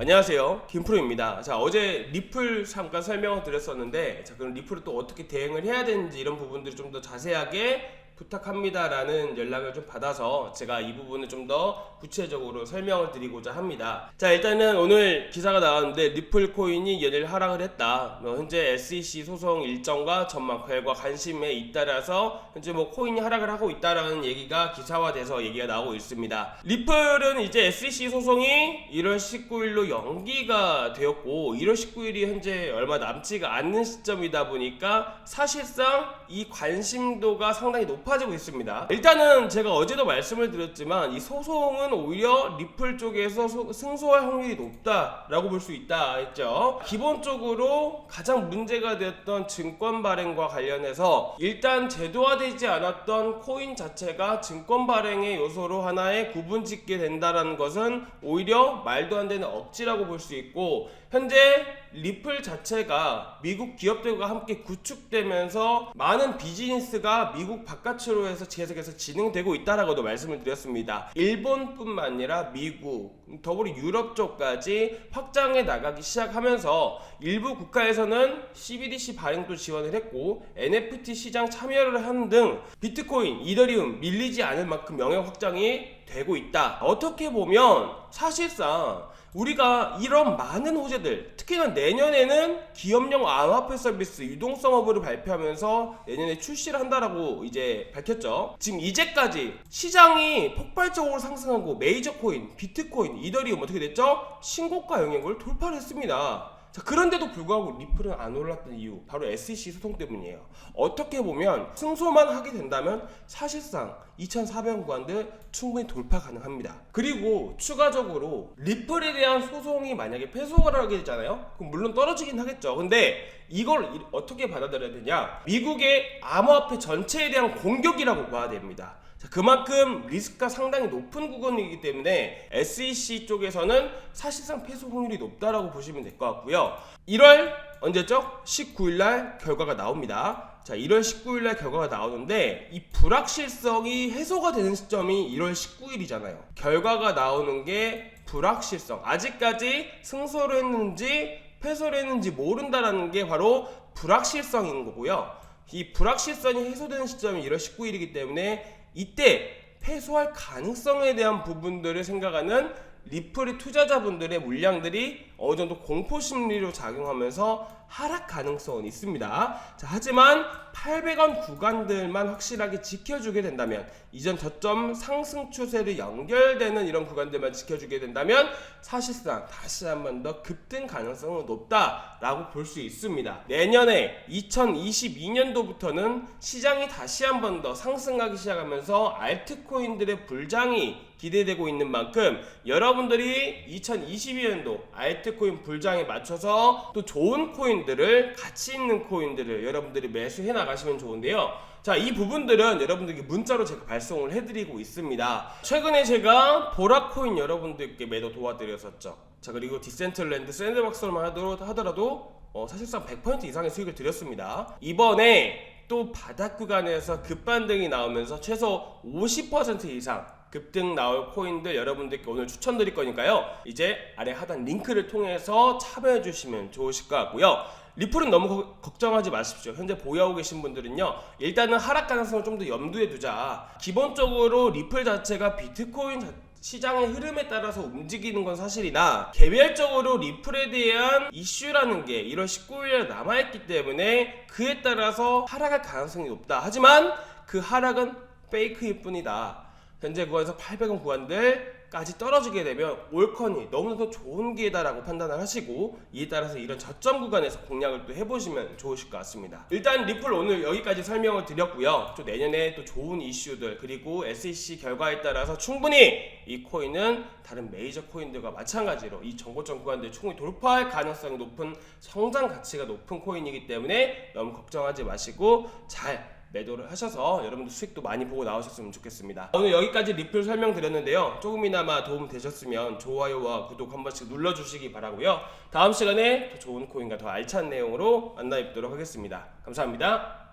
안녕하세요. 김프로입니다. 자 어제 리플 잠깐 설명을 드렸었는데 자 그럼 리플을 또 어떻게 대응을 해야 되는지 이런 부분들을 좀 더 자세하게 부탁합니다 라는 연락을 좀 받아서 제가 이 부분을 좀 더 구체적으로 설명을 드리고자 합니다. 자 일단은 오늘 기사가 나왔는데 리플 코인이 연일 하락을 했다. 뭐 현재 SEC 소송 일정과 전망 결과 관심에 잇따라서 현재 뭐 코인이 하락을 하고 있다라는 얘기가 기사화돼서 얘기가 나오고 있습니다. 리플은 이제 SEC 소송이 1월 19일로 연기가 되었고 1월 19일이 현재 얼마 남지가 않는 시점이다 보니까 사실상 이 관심도가 상당히 높아 지고 있습니다. 일단은 제가 어제도 말씀을 드렸지만 이 소송은 오히려 리플 쪽에서 소- 승소할 확률이 높다라고 볼 수 있다 했죠. 기본적으로 가장 문제가 되었던 증권 발행과 관련해서 일단 제도화되지 않았던 코인 자체가 증권 발행의 요소로 하나의 구분 짓게 된다라는 것은 오히려 말도 안 되는 억지라고 볼 수 있고 현재 리플 자체가 미국 기업들과 함께 구축되면서 많은 비즈니스가 미국 바깥 으로 해서 계속해서 진행되고 있다라고도 말씀을 드렸습니다. 일본뿐만 아니라 미국, 더불어 유럽 쪽까지 확장해 나가기 시작하면서 일부 국가에서는 CBDC 발행도 지원을 했고 NFT 시장 참여를 하는 등 비트코인, 이더리움 밀리지 않을 만큼 영역 확장이 되고 있다. 어떻게 보면 사실상 우리가 이런 많은 호재들, 특히나 내년에는 기업용 암호화폐 서비스 유동성 허브를 발표하면서 내년에 출시를 한다라고 이제 밝혔죠. 지금 이제까지 시장이 폭발적으로 상승하고 메이저 코인, 비트코인, 이더리움 어떻게 됐죠? 신고가 영역을 돌파를 했습니다. 자, 그런데도 불구하고 리플은 안 올랐던 이유 바로 SEC 소송 때문이에요. 어떻게 보면 승소만 하게 된다면 사실상 2,400원 구간들 충분히 돌파 가능합니다. 그리고 추가적으로 리플에 대한 소송이 만약에 패소를 하게 되잖아요. 그럼 물론 떨어지긴 하겠죠. 근데 이걸 이- 어떻게 받아들여야 되냐? 미국의 암호화폐 전체에 대한 공격이라고 봐야 됩니다. 자, 그만큼 리스크가 상당히 높은 구간이기 때문에 SEC 쪽에서는 사실상 패소 확률이 높다라고 보시면 될 것 같고요. 1월 언제죠? 19일 날 결과가 나옵니다. 자, 1월 19일 날 결과가 나오는데 이 불확실성이 해소가 되는 시점이 1월 19일이잖아요. 결과가 나오는 게 불확실성. 아직까지 승소를 했는지 패소를 했는지 모른다라는 게 바로 불확실성인 거고요. 이 불확실성이 해소되는 시점이 1월 19일이기 때문에 이때 패소할 가능성에 대한 부분들을 생각하는 리플의 투자자분들의 물량들이 어느 정도 공포 심리로 작용하면서 하락 가능성은 있습니다. 자, 하지만 800원 구간들만 확실하게 지켜주게 된다면 이전 저점 상승 추세를 연결되는 이런 구간들만 지켜주게 된다면 사실상 다시 한 번 더 급등 가능성은 높다라고 볼 수 있습니다. 내년에 2022년도부터는 시장이 다시 한 번 더 상승하기 시작하면서 알트코인들의 불장이 기대되고 있는 만큼 여러분 들이 2022년도 알트코인 불장에 맞춰서 또 좋은 코인들을 가치 있는 코인들을 여러분들이 매수해 나가시면 좋은데요. 자, 이 부분들은 여러분들께 문자로 제가 발송을 해드리고 있습니다. 최근에 제가 보라코인 여러분들께 매도 도와드렸었죠. 자, 그리고 디센틀랜드 샌드박스만 하더라도 어, 사실상 100% 이상의 수익을 드렸습니다. 이번에 또 바닥 구간에서 급반등이 나오면서 최소 50% 이상 급등 나올 코인들 여러분들께 오늘 추천드릴 거니까요. 이제 아래 하단 링크를 통해서 참여해 주시면 좋으실 것 같고요. 리플은 너무 거- 걱정하지 마십시오. 현재 보유하고 계신 분들은요. 일단은 하락 가능성을 좀 더 염두에 두자. 기본적으로 리플 자체가 비트코인 자- 시장의 흐름에 따라서 움직이는 건 사실이나 개별적으로 리플에 대한 이슈라는 게 1월 19일에 남아있기 때문에 그에 따라서 하락할 가능성이 높다. 하지만 그 하락은 페이크일 뿐이다. 현재 구간에서 800원 구간들까지 떨어지게 되면 올컨이 너무나도 좋은 기회다라고 판단을 하시고 이에 따라서 이런 저점 구간에서 공략을 또 해보시면 좋으실 것 같습니다. 일단 리플 오늘 여기까지 설명을 드렸고요. 또 내년에 또 좋은 이슈들 그리고 SEC 결과에 따라서 충분히 이 코인은 다른 메이저 코인들과 마찬가지로 이 정고점 구간들 충분히 돌파할 가능성이 높은 성장 가치가 높은 코인이기 때문에 너무 걱정하지 마시고 잘 매도를 하셔서 여러분들 수익도 많이 보고 나오셨으면 좋겠습니다. 오늘 여기까지 리플 설명드렸는데요. 조금이나마 도움 되셨으면 좋아요와 구독 한 번씩 눌러주시기 바라고요. 다음 시간에 더 좋은 코인과 더 알찬 내용으로 만나 뵙도록 하겠습니다. 감사합니다.